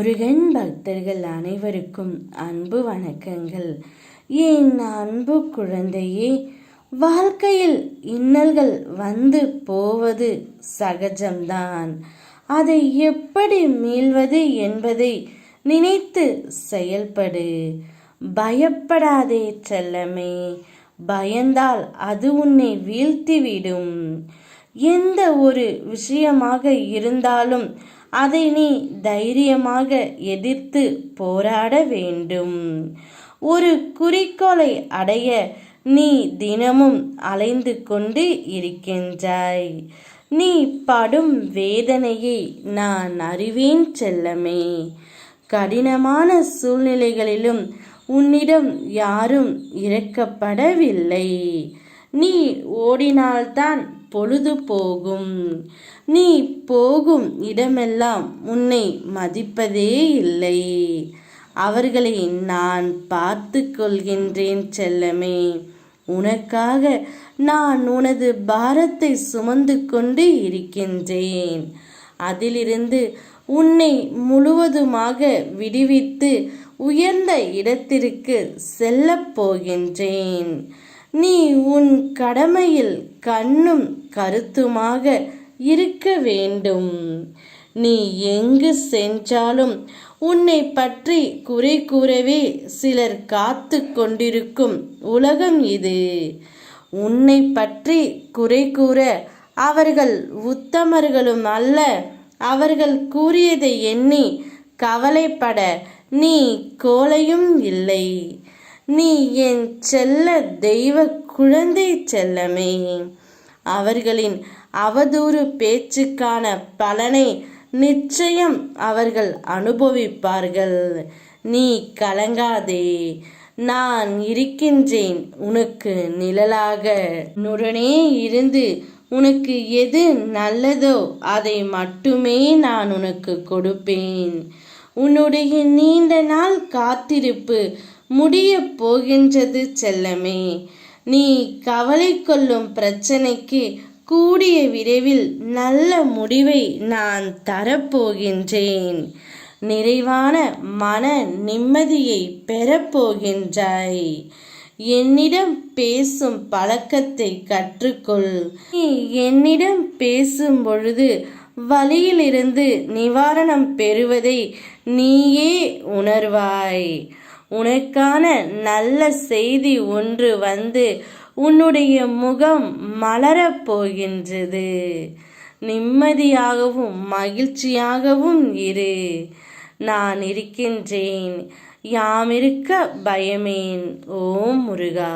முருகன் பக்தர்கள் அனைவருக்கும் அன்பு வணக்கங்கள். என் அன்பு குழந்தையே வாழ்க்கையில் இன்னல்கள் வந்து போவது சகஜம்தான். அதை எப்படி மீள்வது என்பதை நினைத்து செயல்படு. பயப்படாதே செல்லமே பயந்தால் அது உன்னை வீழ்த்திவிடும். எந்த ஒரு விஷயமாக இருந்தாலும் அதை நீ தைரியமாக எதிர்த்து போராட வேண்டும். ஒரு குறிக்கோளை அடைய நீ தினமும் அலைந்து கொண்டு இருக்கின்றாய். நீ படும் வேதனையை நான் அறிவேன் செல்லமே. கடினமான சூழ்நிலைகளிலும் உன்னிடம் யாரும் இறக்கப்படவில்லை நீ ஓடினால்தான் பொழுது போகும். நீ போகும் இடமெல்லாம் உன்னை மதிப்பதே இல்லை. அவர்களை நான் பார்த்து கொள்கின்றேன் செல்லமே. உனக்காக நான் உனது பாரத்தை சுமந்து கொண்டு இருக்கின்றேன். அதிலிருந்து உன்னை முழுவதுமாக விடுவித்து உயர்ந்த இடத்திற்கு செல்லப் போகின்றேன். நீ உன் கடமையில் கண்ணும் கருத்துமாக இருக்க வேண்டும். நீ எங்கு சென்றாலும் உன்னை பற்றி குறை கூறவே சிலர் காத்து கொண்டிருக்கும் உலகம் இது. உன்னை பற்றி குறை கூற அவர்கள் உத்தமர்களும் அல்ல. அவர்கள் கூறியதை எண்ணி கவலைப்பட நீ கோலையும் இல்லை. நீ என் செல்ல தெய்வ குழந்தை செல்லமே. அவர்களின் அவதூறு பேச்சுக்கான பலனை நிச்சயம் அவர்கள் அனுபவிப்பார்கள். நீ கலங்காதே. நான் இருக்கின்றேன் உனக்கு நிழலாக. நுடனே இருந்து உனக்கு எது நல்லதோ அதை மட்டுமே நான் உனக்கு கொடுப்பேன். உன்னுடைய நீண்ட நாள் காத்திருப்பு முடிய போகின்றது செல்லமே. நீ கவலை கொள்ளும் பிரச்சனைக்கு கூடிய விரைவில் நல்ல முடிவை நான் தரப்போகின்றேன் நிறைவான மன நிம்மதியை பெறப்போகின்றாய் என்னிடம் பேசும் பழக்கத்தை கற்றுக்கொள். நீ என்னிடம் பேசும் பொழுது வழியிலிருந்து நிவாரணம் பெறுவதை நீயே உணர்வாய். உனக்கான நல்ல செய்தி ஒன்று வந்து உன்னுடைய முகம் மலரப் போகின்றது. நிம்மதியாகவும் மகிழ்ச்சியாகவும் இரு. நான் இருக்கின்றேன் யாமிருக்க பயமேன் ஓம் முருகா.